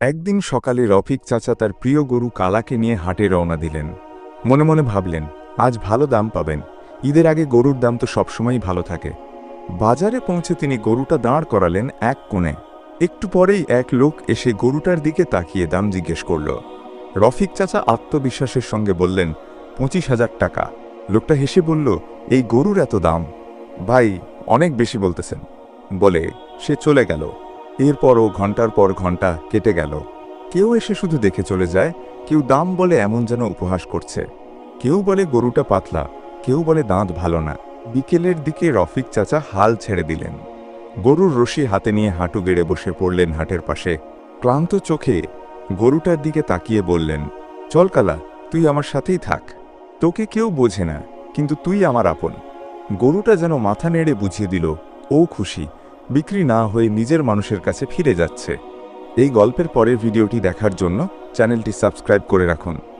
একদিন সকালে রফিক চাচা তার প্রিয় গরু কালাকে নিয়ে হাটে রওনা দিলেন। মনে মনে ভাবলেন, আজ ভালো দাম পাবেন। ঈদের আগে গরুর দাম তো সবসময়ই ভালো থাকে। বাজারে পৌঁছে তিনি গরুটা দাঁড় করালেন এক কোণে। একটু পরেই এক লোক এসে গরুটার দিকে তাকিয়ে দাম জিজ্ঞেস করল। রফিক চাচা আত্মবিশ্বাসের সঙ্গে বললেন, পঁচিশ হাজার টাকা। লোকটা হেসে বলল, এই গরুর এত দাম? ভাই, অনেক বেশি বলতেছেন। বলে সে চলে গেল। এরপরও ঘণ্টার পর ঘণ্টা কেটে গেল। কেউ এসে শুধু দেখে চলে যায়, কেউ দাম বলে এমন যেন উপহাস করছে। কেউ বলে গরুটা পাতলা, কেউ বলে দাঁত ভালো না। বিকেলের দিকে রফিক চাচা হাল ছেড়ে দিলেন। গরুর রশি হাতে নিয়ে হাঁটু গেড়ে বসে পড়লেন হাটের পাশে। ক্লান্ত চোখে গরুটার দিকে তাকিয়ে বললেন, চল কালা, তুই আমার সাথেই থাক। তোকে কেউ বোঝে না, কিন্তু তুই আমার আপন। গরুটা যেন মাথা নেড়ে বুঝিয়ে দিল, ও খুশি বিক্রি না হয়ে নিজের মানুষের কাছে ফিরে যাচ্ছে। এই গল্পের পরের ভিডিওটি দেখার জন্য চ্যানেলটি সাবস্ক্রাইব করে রাখুন।